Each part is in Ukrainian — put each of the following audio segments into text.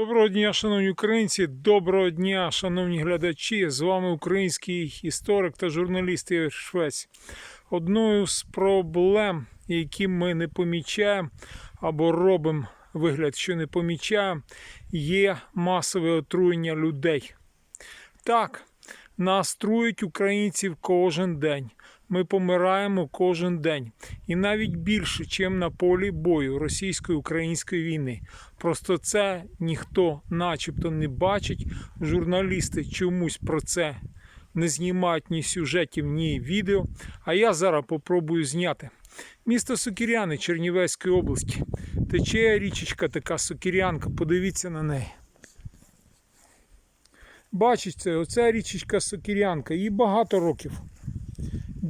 Доброго дня, шановні українці, доброго дня, шановні глядачі. З вами український історик та журналіст Ігор Швець. Одною з проблем, які ми не помічаємо або робимо вигляд, що не помічаємо, є масове отруєння людей. Так, нас трують українців кожен день. Ми помираємо кожен день. І навіть більше, ніж на полі бою російсько-української війни. Просто це ніхто начебто не бачить. Журналісти чомусь про це не знімають ні сюжетів, ні відео. А я зараз попробую зняти. Місто Сокіряни Чернівецької області. Тече річечка така Сокірянка, подивіться на неї. Бачите, оця річечка Сокірянка, їй багато років.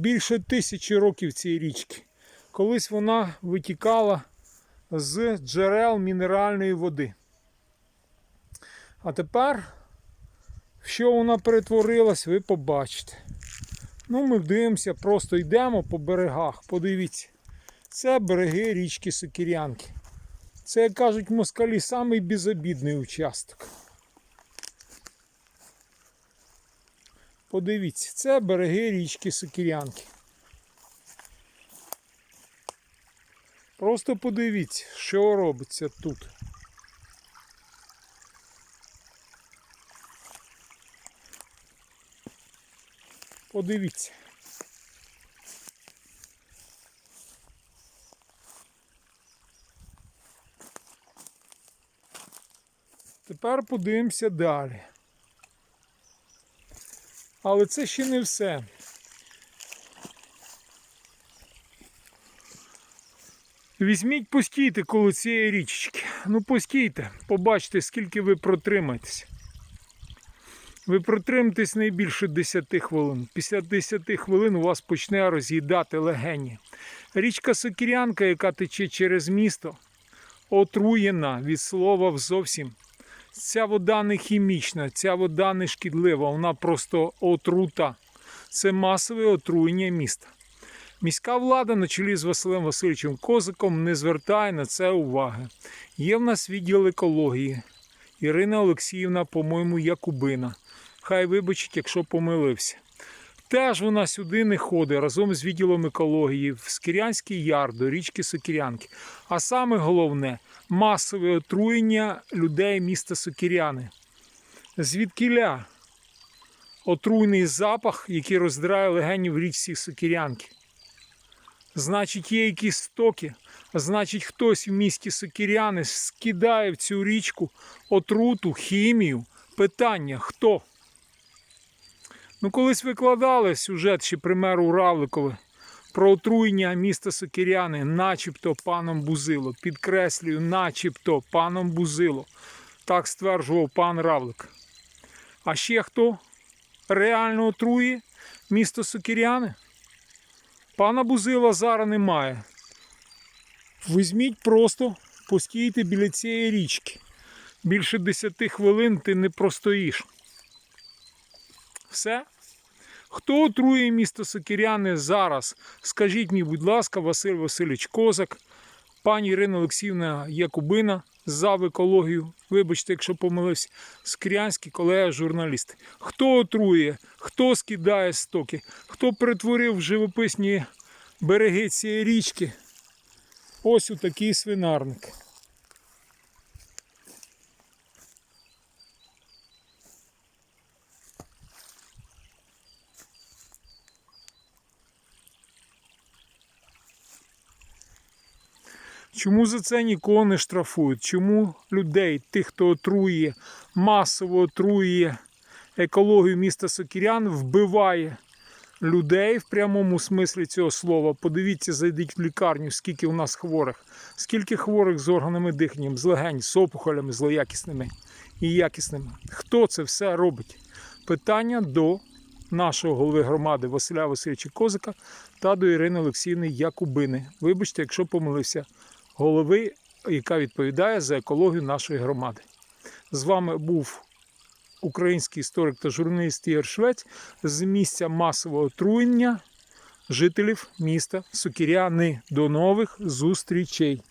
Більше тисячі років цієї річки. Колись вона витікала з джерел мінеральної води. А тепер, що вона перетворилась, ви побачите. Ну, ми дивимося, просто йдемо по берегах. Подивіться. Це береги річки Сокірянки. Це, як кажуть москалі, самий безобідний участок. Подивіться, це береги річки Сокірянки. Просто подивіться, що робиться тут. Подивіться. Тепер подивимося далі. Але це ще не все. Візьміть, постійте коло цієї річечки. Ну постійте, побачите, скільки ви протримаєтесь. Ви протримаєтесь не більше 10 хвилин. Після 10 хвилин у вас почне роз'їдати легені. Річка Сокірянка, яка тече через місто, отруєна від слова зовсім. Ця вода не хімічна, ця вода не шкідлива, вона просто отрута. Це масове отруєння міста. Міська влада на чолі з Василем Васильовичем Козиком не звертає на це уваги. Є в нас відділ екології. Ірина Олексіївна, по-моєму, Якубина. Хай вибачить, якщо помилився. Теж вона сюди не ходить разом з відділом екології в Скірянський яр до річки Сокірянки. А саме головне масове отруєння людей міста Сокіряни. Звідкіля отруйний запах, який роздирає легені в річці Сокірянки. Значить, є якісь стоки, значить, хтось в місті Сокіряни скидає в цю річку отруту, хімію. Питання хто? Ну, колись викладали сюжет ще примеру Равликове про отруєння міста Сокіряни, начебто паном Бузило. Підкреслюю, начебто паном Бузило. Так стверджував пан Равлик. А ще хто реально отрує місто Сокіряни? Пана Бузила зараз немає. Візьміть просто, постійте біля цієї річки. Більше 10 хвилин ти не простоїш. Все. Хто отрує місто Сокіряни зараз? Скажіть мені, будь ласка, Василь Васильович Козак, пані Ірина Олексіївна Якубина за екологію. Вибачте, якщо помилився, скрянський колега журналіст. Хто отрує, хто скидає стоки, хто перетворив живописні береги цієї річки? Ось у такий свинарник. Чому за це нікого не штрафують? Чому людей, тих, хто отрує, масово отрує екологію міста Сокірян, вбиває людей в прямому смислі цього слова? Подивіться, зайдіть в лікарню, скільки у нас хворих, скільки хворих з органами дихання, з легень, з опухолями, злоякісними і якісними. Хто це все робить? Питання до нашого голови громади Василя Васильовича Козика та до Ірини Олексіївни Якубини. Вибачте, якщо помилився голови, яка відповідає за екологію нашої громади. З вами був український історик та журналіст Ігор Швець з місця масового отруєння жителів міста Сукіряни. До нових зустрічей!